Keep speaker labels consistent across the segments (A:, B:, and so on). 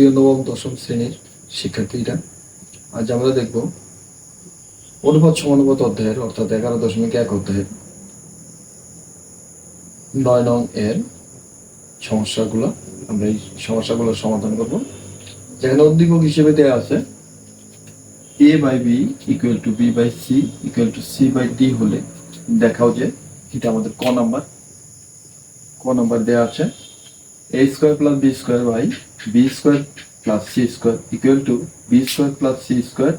A: প্রিয় নবম, দশম শ্রেণির শিক্ষার্থীরা, আজ আমরা দেখব অনুপাত সমানুপাত অধ্যায়ের, অর্থাৎ এগারো দশমিক এক অধ্যায়ের নয় নং এর সমস্যাগুলো, আমরা এই সমস্যাগুলোর সমাধান করব। যেখানে উদ্দীপক হিসেবে দেওয়া আছে A by B equal to B by C equal to C by D হলে দেখাও যে এটা আমাদের ক নাম্বার ক নাম্বার দেওয়া আছে। A square plus b square by b square plus c square equal to b square plus c square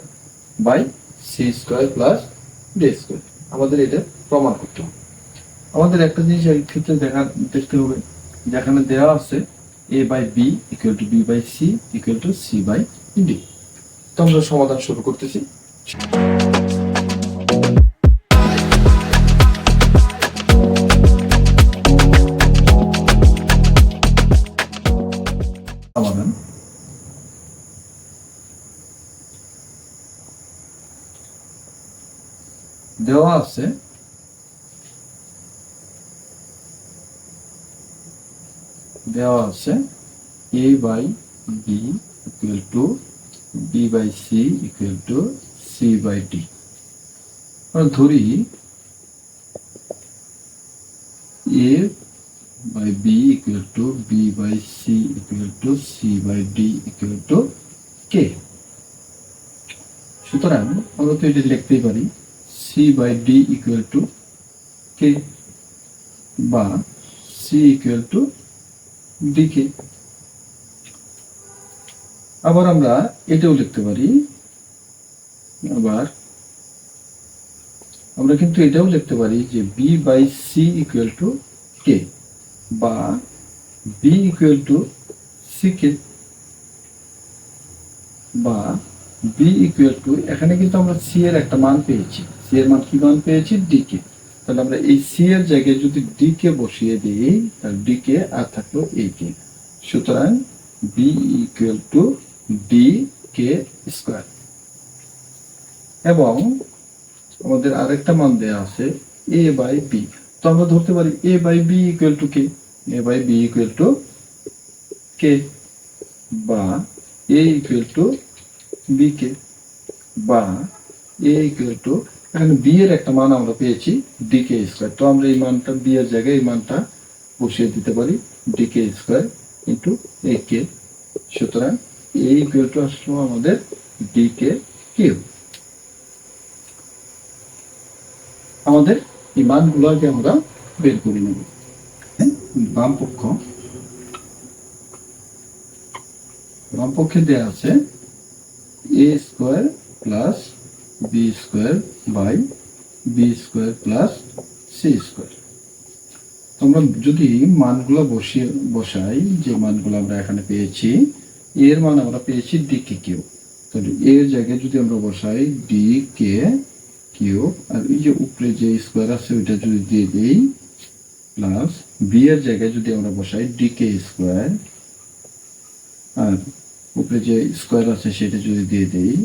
A: by c square plus d square আমাদের এটা প্রমাণ করতে হবে আমাদের একটা জিনিস এই ক্ষেত্রে দেখা দেখতে হবে যেখানে দেওয়া আছে a by B equal to B by C equal to C by D তো আমরা সমাধান শুরু করতেছি দেওয়া আছে। দেওয়া আছে A by B equal to B by C equal to C by D ধরি A by b equal to b by c equal to c by d equal to k সুতরাং আমরা তো এটা লিখতেই পারি। C by d equal to k বা c equal to dk আবার আমরা এটাও লিখতে পারি, আবার আমরা কিন্তু এটাও লিখতে পারি যে b by c equal to k বা বি ইকুয়াল টু সিকে বা বি ইকুয়াল টু এখানে কিন্তু আমরা সি এর একটা মান পেয়েছি। সি এর মান কি মান পেয়েছি? ডি কে তাহলে আমরা এই সি এর জায়গায় যদি ডি কে বসিয়ে দিই, তাহলে ডি কে আর থাকল এই কে সুতরাং B equal to D K square এবং আমাদের আরেকটা মান দেওয়া আছে এ বাই বি তো আমরা ধরতে পারি A by B equal to K A by B equal to K বা A equal to B K বা এ ইকুয়াল টু এখানে বি এর একটা মান আমরা পেয়েছি ডি কে স্কোয়ার তো আমরা এই মানটা বি এর জায়গায় এই মানটা বসিয়ে দিতে পারি D K square into A K সুতরাং এই ইকুয়াল টু আসলো আমাদের ডি কে কিউ আমাদের এই মানগুলো আগে আমরা বের করে নেব। হ্যাঁ? বাম পক্ষ। বাম পক্ষে দেওয়া আছে A square plus B square by B square plus C square আমরা যদি মানগুলো বসিয়ে, বসাই যে মানগুলো আমরা এখানে পেয়েছি, এর মান আমরা পেয়েছি ডি কে কিউ তাহলে এর জায়গায় যদি আমরা বসাই ডি কে কিউ আর এই যে উপরে যে স্কোয়ার আছে, ওইটা যদি দিয়ে দিই প্লাস বি এর জায়গায় যদি আমরা বসাই ডি কে স্কোয়ার আর উপরে যে স্কোয়ার আছে, সেটা যদি দিয়ে দিই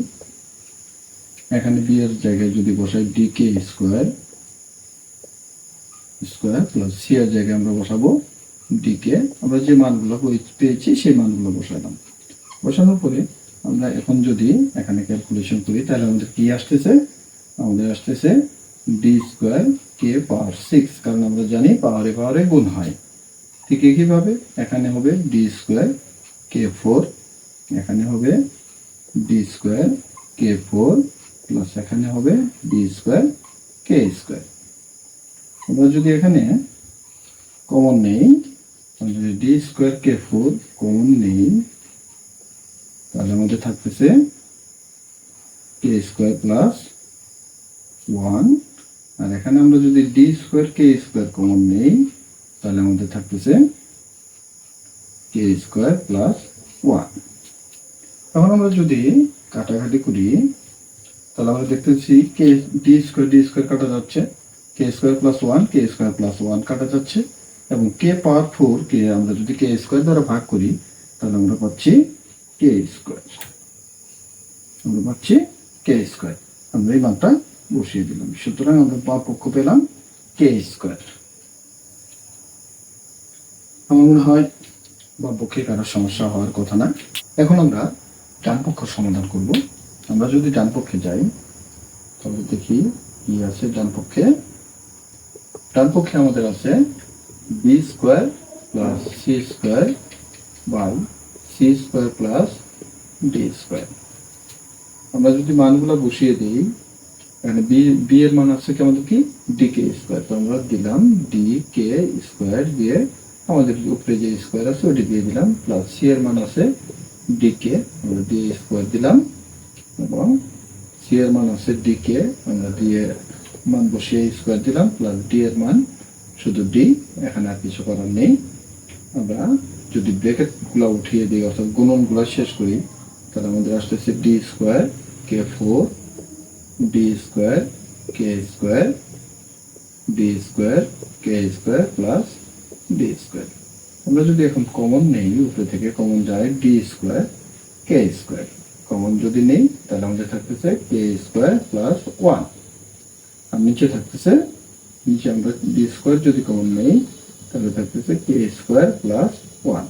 A: এখানে বি এর জায়গায় যদি বসাই D K square square plus C এর জায়গায় আমরা বসাবো ডি কে আমরা যে মানগুলো পেয়েছি সেই মানগুলো বসালাম বসানোর পরে আমরা এখন যদি এখানে ক্যালকুলেশন করি, তাহলে আমাদের কি আসতেছে? আমাদের আসতেছে D square K power six কারণ আমরা জানি পাওয়ারে পাওয়ারে গুণ হয়। ঠিক একইভাবে এখানে হবে ডি স্কোয়ার কে ফোর এখানে হবে D square K four plus এখানে হবে ডি স্কোয়ার কে স্কোয়ার আমরা যদি এখানে কমন নেই যদি D square K four common নেই, তাহলে আমাদের থাকতেছে কে স্কোয়ার প্লাস ওয়ান আর এখানে আমরা যদি D square K square common নেই, তাহলে আমাদের থাকতেছে কে স্কোয়ার প্লাস ওয়ান এখন আমরা যদি কাটাকাটি করি তাহলে আমরা দেখতেছি K D square D square কাটা যাচ্ছে। K square plus one K square plus one কাটা যাচ্ছে। এবং কে পাওয়ার ফোর কে আমরা যদি কে স্কোয়ার দ্বারা ভাগ করি, তাহলে আমরা পাচ্ছি কে স্কোয়ার আমরা পাচ্ছি কে স্কোয়ার আমরা এই মানটা বসিয়ে দিলাম। সুতরাং আমরা বাম পক্ষ পেলাম কে স্কোয়ার আমার মনে হয় বাম পক্ষে কারও সমস্যা হওয়ার কথা না। এখন আমরা ডান পক্ষ সমাধান করব। আমরা যদি ডান পক্ষে যাই, তাহলে দেখি কি আছে ডান পক্ষে। ডান পক্ষে আমাদের আছে B square plus C square by C square plus D square আমরা যদি মানগুলো বসিয়ে দিই এখানে বি বি এর মান আছে কি আমাদের কি? ডি কে স্কোয়ার তো আমরা দিলাম ডি কে স্কোয়ার দিয়ে আমাদের উপরে যে স্কোয়ার আছে, ওটি দিয়ে দিলাম। প্লাস সি এর মান আছে ডি কে আমরা ডি স্কোয়ার দিলাম। এবং সি এর মান আছে ডি কে আমরা দিয়ে মান বসিয়ে স্কোয়ার দিলাম প্লাস ডি এর মান, শুধু ডি এখানে আর কিছু করার নেই। আমরা যদি ব্রেকেটগুলা উঠিয়ে দিই, অর্থাৎ গুণনগুলা শেষ করি, তাহলে আমাদের আসতেছে D square K four D square K square D square K square plus D square আমরা যদি এখন কমন নেই, উপরে থেকে কমন যায় D square K square common যদি নেই, তাহলে আমাদের থাকতেছে কে স্কোয়ার প্লাস ওয়ান আর নিচে থাকতেছে, নিচে আমরা ডি স্কোয়ার যদি কমন নেই, তাহলে থাকতেছে কে স্কোয়ার প্লাস ওয়ান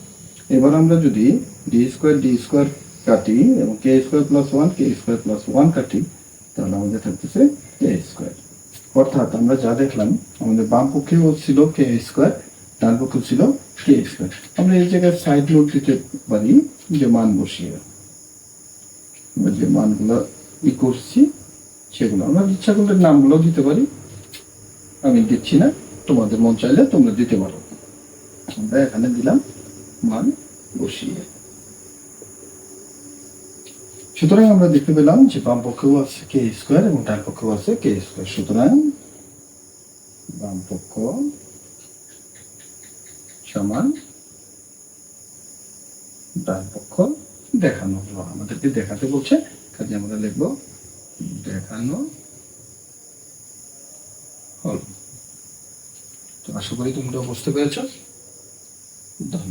A: এবার আমরা যদি ডি স্কোয়ার ডি স্কোয়ার কাটি এবং K square plus one K square plus one কাটি, তাহলে আমাদের থাকতেছে কে স্কোয়ার অর্থাৎ আমরা যা দেখলাম, আমাদের বাম পক্ষেও ছিল কে স্কোয়ার ডান পক্ষে ছিল কে স্কোয়ার আমরা এই জায়গায় সাইড নোট দিতে পারি যে মান বসিয়ে। যে মানগুলো ই করছি, সেগুলো আমরা ইচ্ছা করলে নামগুলো দিতে পারি। আমি দিচ্ছি না, তোমাদের মন চাইলে তোমরা দিতে পারো। আমরা এখানে দিলাম মান বসিয়ে। সুতরাং আমরা দেখতে পেলাম যে বাম পক্ষেও আছে কে স্কোয়ার এবং ডান পক্ষেও আছে কে স্কোয়ার। সুতরাং বাম পক্ষ সমান ডান পক্ষ দেখানো হলো আমাদেরকে দেখাতে বলছে। কাজে আমরা লিখব, দেখানো হল। তো আশা করি তোমরা বুঝতে পেরেছ। ধন্যবাদ।